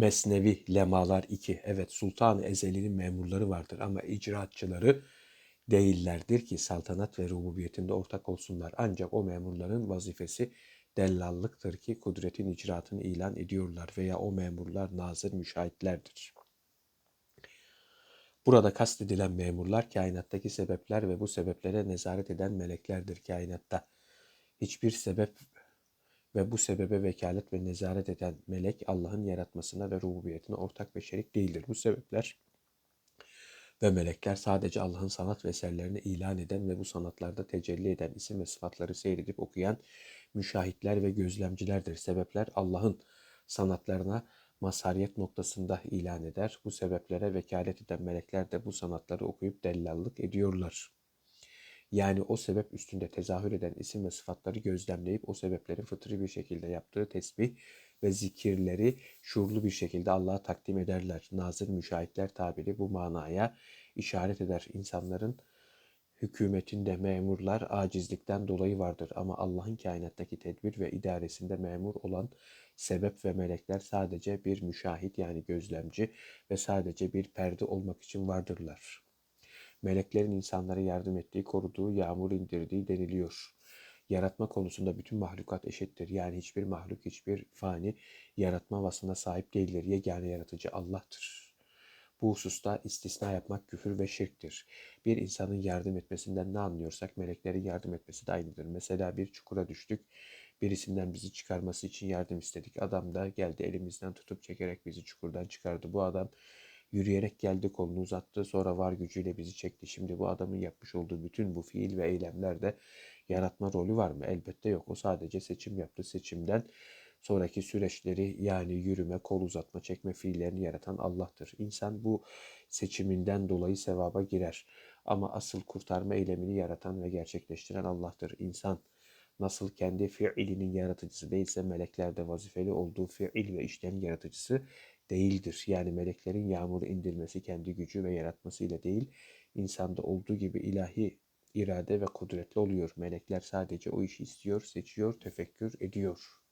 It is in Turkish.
Mesnevi Lemalar 2. Evet Sultan Ezeli'nin memurları vardır ama icraatçıları değillerdir ki saltanat ve rububiyetinde ortak olsunlar. Ancak o memurların vazifesi dellallıktır ki kudretin icraatını ilan ediyorlar veya o memurlar nazır müşahitlerdir. Burada kastedilen memurlar kainattaki sebepler ve bu sebeplere nezaret eden meleklerdir kainatta. Hiçbir sebep ve bu sebebe vekalet ve nezaret eden melek Allah'ın yaratmasına ve rububiyetine ortak ve şerik değildir. Bu sebepler ve melekler sadece Allah'ın sanat ve eserlerini ilan eden ve bu sanatlarda tecelli eden isim ve sıfatları seyredip okuyan müşahitler ve gözlemcilerdir. Sebepler Allah'ın sanatlarına mazhariyet noktasında ilan eder. Bu sebeplere vekalet eden melekler de bu sanatları okuyup dellallık ediyorlar. Yani o sebep üstünde tezahür eden isim ve sıfatları gözlemleyip o sebeplerin fıtri bir şekilde yaptığı tesbih ve zikirleri şuurlu bir şekilde Allah'a takdim ederler. Nazır müşahitler tabiri bu manaya işaret eder. İnsanların hükümetinde memurlar acizlikten dolayı vardır ama Allah'ın kainattaki tedbir ve idaresinde memur olan sebep ve melekler sadece bir müşahit yani gözlemci ve sadece bir perde olmak için vardırlar. Meleklerin insanlara yardım ettiği, koruduğu, yağmur indirdiği deniliyor. Yaratma konusunda bütün mahlukat eşittir. Yani hiçbir mahluk, hiçbir fani yaratma vasfına sahip değildir. Yegane yaratıcı Allah'tır. Bu hususta istisna yapmak küfür ve şirktir. Bir insanın yardım etmesinden ne anlıyorsak meleklerin yardım etmesi de aynıdır. Mesela bir çukura düştük. Birisinden bizi çıkarması için yardım istedik. Adam da geldi elimizden tutup çekerek bizi çukurdan çıkardı. Bu adam Yürüyerek geldi kolunu uzattı sonra var gücüyle bizi çekti. Şimdi bu adamın yapmış olduğu bütün bu fiil ve eylemlerde yaratma rolü var mı? Elbette yok. O sadece seçim yaptı. Seçimden sonraki süreçleri yani yürüme, kol uzatma, çekme fiillerini yaratan Allah'tır. İnsan bu seçiminden dolayı sevaba girer. Ama asıl kurtarma eylemini yaratan ve gerçekleştiren Allah'tır. İnsan nasıl kendi fiilinin yaratıcısı değilse melekler de vazifeli olduğu fiil ve işlerin yaratıcısı değildir. Yani meleklerin yağmuru indirmesi kendi gücü ve yaratmasıyla değil, insanda olduğu gibi ilahi irade ve kudretli oluyor. Melekler sadece o işi istiyor, seçiyor, tefekkür ediyor.